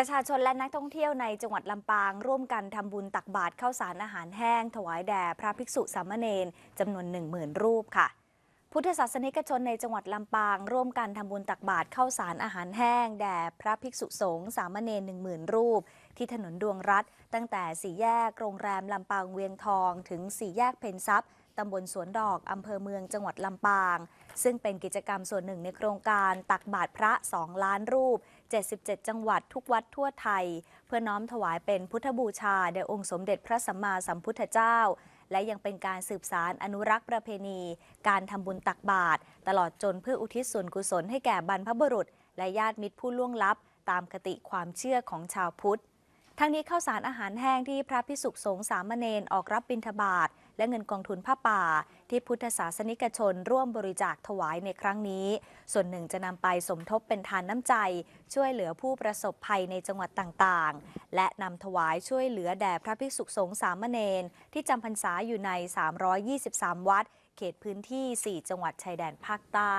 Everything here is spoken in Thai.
ประชาชนและนักท่องเที่ยวในจังหวัดลำปาง ร่วมกันทำบุญตักบาตรข้าวสารอาหารแห้ง ถวายแด่พระภิกษุสามเณรจำนวน 10,000 รูปค่ะ พุทธศาสนิกชนในจังหวัดลำปาง ร่วมกันทำบุญตักบาตรข้าวสารอาหารแห้ง แด่พระภิกษุสงฆ์สามเณร10,000 รูป ที่ถนนดวงรัฐ ตั้งแต่สี่แยกโรงแรมลำปางเวียงทอง ถึงสี่แยกเพนทรัพย์ ตำบลสวนดอก อำเภอเมืองจังหวัดลำปาง ซึ่งเป็นกิจกรรมส่วนหนึ่งในโครงการตักบาตรพระ 2 ล้านรูป 77 จังหวัดทุกวัดทั่วไทย เพื่อน้อมถวายเป็นพุทธบูชาแด่องค์สมเด็จพระสัมมาสัมพุทธเจ้า และยังเป็นการสืบสารอนุรักษ์ประเพณี การทำบุญตักบาตรตลอดจนเพื่ออุทิศส่วนกุศลให้แก่บรรพบุรุษ และญาติมิตรผู้ล่วงลับ ตามคติความเชื่อของชาวพุทธ ทั้งนี้ข้าวสารอาหารแห้งที่พระพิสุสงฆ์สามเณรออกรับบิณฑบาตและเงินกองทุนผ้าป่า ที่พุทธศาสนิกชนร่วมบริจาคถวายในครั้งนี้ ส่วนหนึ่งจะนำไปสมทบเป็นทานน้ำใจ ช่วยเหลือผู้ประสบภัยในจังหวัดต่างๆ และนำถวายช่วยเหลือแด่พระภิกษุสงฆ์สามเณรที่จำพรรษาอยู่ใน 323 วัด เขตพื้นที่ 4 จังหวัดชายแดนภาคใต้